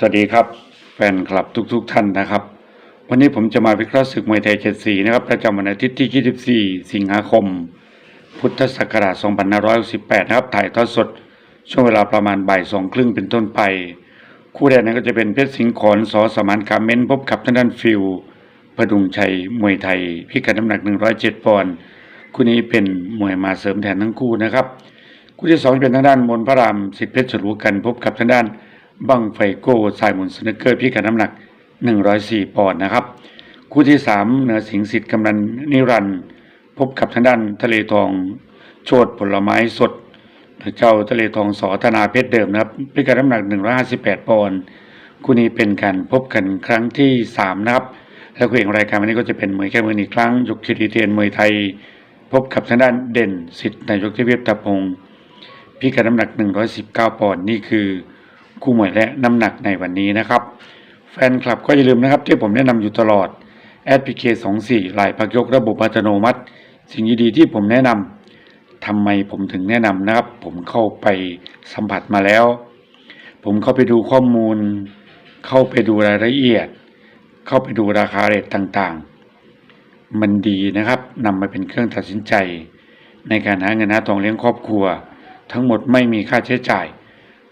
สวัสดีครับ แฟนคลับทุกๆทท่านนะครับ วันนี้ผมจะมาวิเคราะห์ศึกมวยไทยเจ็ดสีนะครับประจำวันอาทิตย์ที่ 24 สิงหาคม พุทธศักราช 2568 นะครับ ถ่ายทอดสด ช่วงเวลาประมาณบ่ายสองครึ่งเป็นต้นไป คู่แรกนั้นก็จะเป็นเพชรสิงห์ขอนสอสมานคาเมนพบกับทางด้านฟิลประดุงชัยมวยไทย พิกัดน้ำหนัก 107 ปอนด์คู่นี้เป็นมวยมาเสริมแทนทั้งคู่นะครับ คู่ที่สองเป็นทางด้านมนพระรามสิทธิเพชรฉลูกันพบกับทางด้าน บังไฟโก้สายหมุนสนุกเกอร์พิกัดน้ำหนัก 104 ปอนด์นะครับ คู่ที่สามเหนือสิงสิทธิ์กำนันนิรันด์พบกับทางด้านทะเลทอง โชดผลไม้สด เจ้าทะเลทองสอธนาเพชรเดิมนะครับ พิกัดน้ำหนัก 158 ปอนด์คู่นี้เป็นการพบกันครั้งที่สามนะครับ แล้วคู่เอกรายการวันนี้ก็จะเป็นมวยแค่มืออีกครั้งยกคิรีเทียนมวยไทย พบกับทางด้านเด่นสิทธิ์นายกเทพเวฟตะพงพิกัดน้ำหนัก 119 ปอนด์นี่คือ คู่มวยและน้ำหนักในวันนี้นะครับ แฟนคลับก็อย่าลืมนะครับ ที่ผมแนะนำอยู่ตลอดแอดพีเค24ลายพักยกระบบอัตโนมัติ สิ่งดีๆที่ผมแนะนำทำไมผมถึงแนะนำนะครับ ผมเข้าไปสัมผัสมาแล้ว ผมเข้าไปดูข้อมูล เข้าไปดูรายละเอียด เข้าไปดูราคาเรทต่างๆ มันดีนะครับนำมาเป็นเครื่องตัดสินใจ ในการหาเงินหาทองเลี้ยงครอบครัว ทั้งหมดไม่มีค่าใช้จ่าย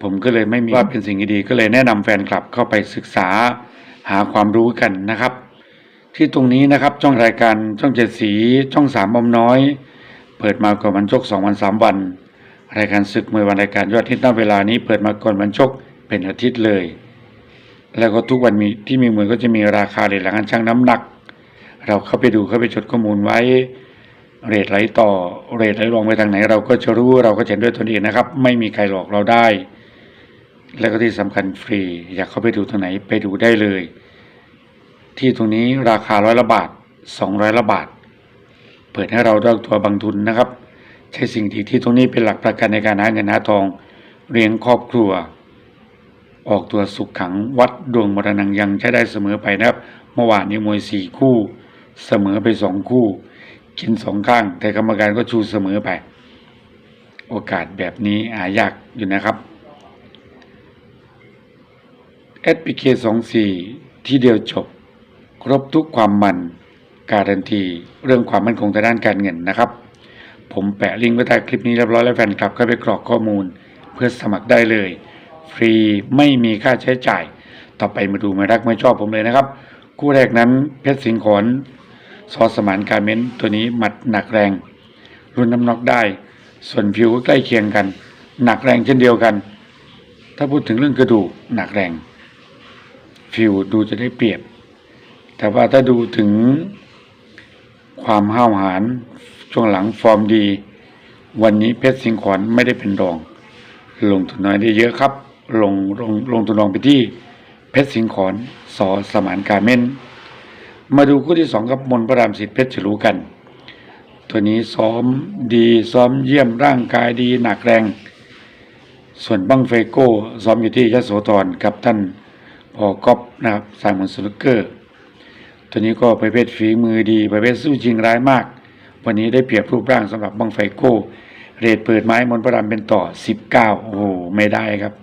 ผมก็เลยไม่มีว่าเป็นสิ่งที่ดีก็เลยแนะนำแฟนคลับเข้าไปศึกษาหาความรู้กันนะครับ ที่ตรงนี้นะครับช่องรายการช่องเจ็ดสีช่องสามบอมน้อย เปิดมาก่อนวันชกสองวันสามวัน รายการศึกมวยวันรายการยอดทิศณเวลานี้เปิดมาก่อนวันชกเป็นอาทิตย์เลย แล้วก็ทุกวันมีที่มีมวยก็จะมีราคาเรทหลังการชั่งน้ำหนัก เราเข้าไปดูเข้าไปจดข้อมูลไว้เรทไหลต่อเรทไหลลงไปทางไหน เราก็จะรู้เราก็จะเห็นด้วยตนเองนะครับ ไม่มีใครหลอกเราได้ แล้วก็ที่สำคัญฟรี อยากเข้าไปดูตรงไหนไปดูได้เลย ที่ตรงนี้ราคาร้อยละบาทสองร้อยละบาท เปิดให้เราได้ตัวบางทุนนะครับ ใช้สิ่งที่ที่ตรงนี้เป็นหลักประกันในการหาเงินหาทองเลี้ยงครอบครัว ออกตัวสุขขังวัดดวงมรณงยังใช้ได้เสมอไปนะครับ เมื่อวานนี้มวยสี่คู่ เสมอไปสองคู่ กินสองข้าง แต่กรรมการก็ชูเสมอไป โอกาสแบบนี้หายากอยู่นะครับ SPK 2 4 ที่เดียวจบ ครบทุกความมัน การันตีเรื่องความมั่นคงทางด้านการเงินนะครับ ผมแปะลิงก์ไว้ใต้คลิปนี้เรียบร้อยแล้วแฟนคลับก็ไปกรอกข้อมูล เพื่อสมัครได้เลย ฟรีไม่มีค่าใช้จ่าย ต่อไปมาดูมารักไม่ชอบผมเลยนะครับ คู่แรกนั้นเพชรสิงห์ขอนซอสมานการเมนตัวนี้หมัดหนักแรง รุนน้ำหนักได้ ส่วนผิวก็ใกล้เคียงกัน หนักแรงเช่นเดียวกัน ถ้าพูดถึงเรื่องกระดูกหนักแรง ฟิวดูจะได้เปรียบ แต่ว่าถ้าดูถึงความห้าวหาญช่วงหลังฟอร์มดี วันนี้เพชรสิงขอนไม่ได้เป็นรอง ลงทุนน้อยได้เยอะครับ ลงลงลงทุนรองไปที่เพชรสิงขอนสอสมานกาเมนมาดูคู่ที่สองกับมนต์พระรามสิทธิ์เพชรฉลูกัน ตัวนี้ซ้อมดีซ้อมเยี่ยมร่างกายดีหนักแรง ส่วนบังเฟโก้ซ้อมอยู่ที่ยโสธรกับท่าน พอก๊อปนะครับสายมนต์สนุกเกอร์ ตัวนี้ก็ประเภทฝีมือดีประเภทสู้จริงร้ายมาก วันนี้ได้เปรียบรูปร่างสำหรับบังไฟโก้ เรทเปิดไม้มนพระรามเป็นต่อ 19 โอ้โห ไม่ได้ครับ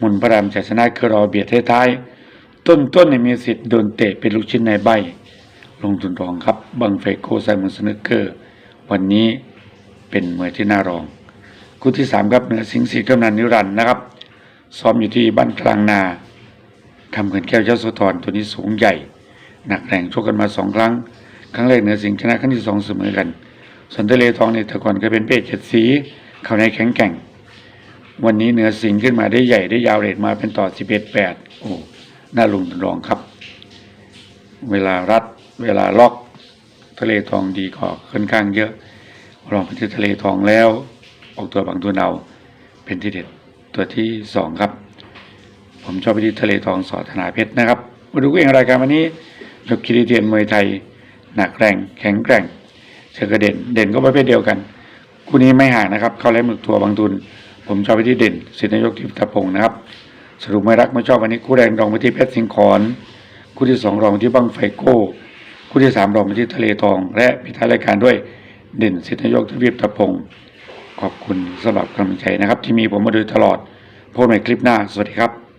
มนพระรามจะชนะคือรอเบียดท้ายๆต้นต้นเนี่ยมีสิทธิ์โดนเตะเป็นลูกชิ้นในใบ ลงทุนรองครับ บังไฟโก้ไซมอนสนุกเกอร์ วันนี้เป็นมวยที่น่ารองคู่ที่สามครับเหนือสิงห์สีกำนันนิรันดร์นะครับซ้อมอยู่ที่บ้านกลางนา คำเขินแก้วเจ้าโสธรตัวนี้สูงใหญ่ หนักแรงชกกันมาสองครั้ง ครั้งแรกเหนือสิงห์ชนะครั้งที่สองเสมอกันส่วนทะเลทองเนี่ยแต่ก่อนเคยเป็นเพศเจ็ดสีเขาในแข็งแกร่ง วันนี้เหนือสิงห์ขึ้นมาได้ใหญ่ได้ยาวเรทมาเป็นต่อสิบเอ็ดแปดโอ้น่าลงทุนรองครับ เวลารัดเวลาล็อกทะเลทองดีก็ค่อนข้างเยอะรองไปที่ทะเลทองแล้ว ออกตัวบางตัวเอาเป็นที่เด็ดตัวที่สองครับ ผมชอบไปที่ทะเลทองสอธนาเพชรนะครับ มาดูเองรายการวันนี้ยกคิริเทียนมวยไทย หนักแรงแข็งแกร่งเชอกระเด่นเด่นก็ประเภทเดียวกันคู่นี้ไม่ห่างนะครับ เข้าแล้วหมึกทัวบางทุน ผมชอบไปที่เด่นสิทธินายกทิพย์ตะพงศ์นะครับ สรุปไม่รักไม่ชอบวันนี้คู่แรงรองไปที่เพชรสิงห์ขอนคู่ที่สองรองที่บังไฟโก้คู่ที่สามรองไปที่ทะเลทอง และปิดท้ายรายการด้วยเด่นสิทธินายกทิพย์ตะพงศ์ขอบคุณสำหรับกำลังใจนะครับ ที่มีผมมาโดยตลอดพบกันใหม่คลิปหน้า สวัสดีครับ